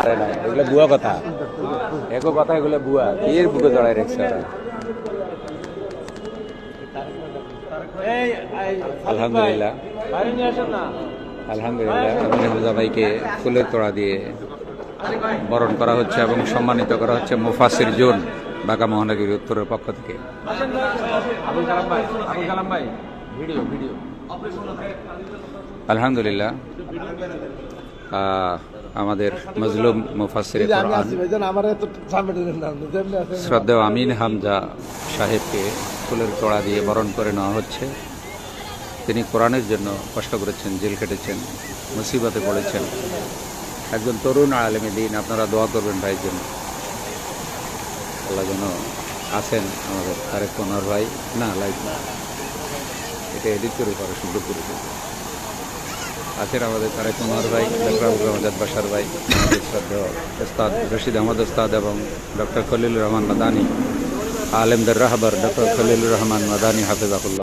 আরে না এগুলো বুয়া কথা। একো কথা এগুলো বুয়া। এর বুকে জড়াই রাখছে ওরা? আলহামদুলিল্লাহ। আলহামদুলিল্লাহ আমির ভাইকে ফুলের তোড়া দিয়ে বরণ করা হচ্ছে এবং সম্মানিত করা হচ্ছে মুফাসির জোন ঢাকা মহানগরী উত্তরের পক্ষ থেকে। আলহামদুলিল্লাহ। আমাদের মজলুম মুফাসির কোরআন। শ্রদ্ধেয় আমিন হামজা সাহেবকে ফুলের তোড়া দিয়ে বরণ করে নেওয়া হচ্ছে। তিনি কোরআনের জন্য কষ্ট করেছেন জেল কেটেছেন মুসিবতে পড়েছেন। একজন তরুণ আলেমে দিন আপনারা দোয়া করবেন ভাইয়ের জন্য। আল্লাহ যেন আছেন আমাদের তারেক পনার ভাই। না লাইফ না। এটা এডিট করে পরে শুদ্ধ করে। আছেন আমাদের তারেক কুমার ভাই ডক্টর আবুল রহমান বাসার ভাই, আমাদের শ্রদ্ধেয় ওস্তাদ রশিদ আহমদ ওস্তাদ এবং ডক্টর খলিলুর রহমান মাদানি, আলেমদের রাহবার ডক্টর খলিলুর রহমান মাদানি, হাফিজাহুল্লাহ।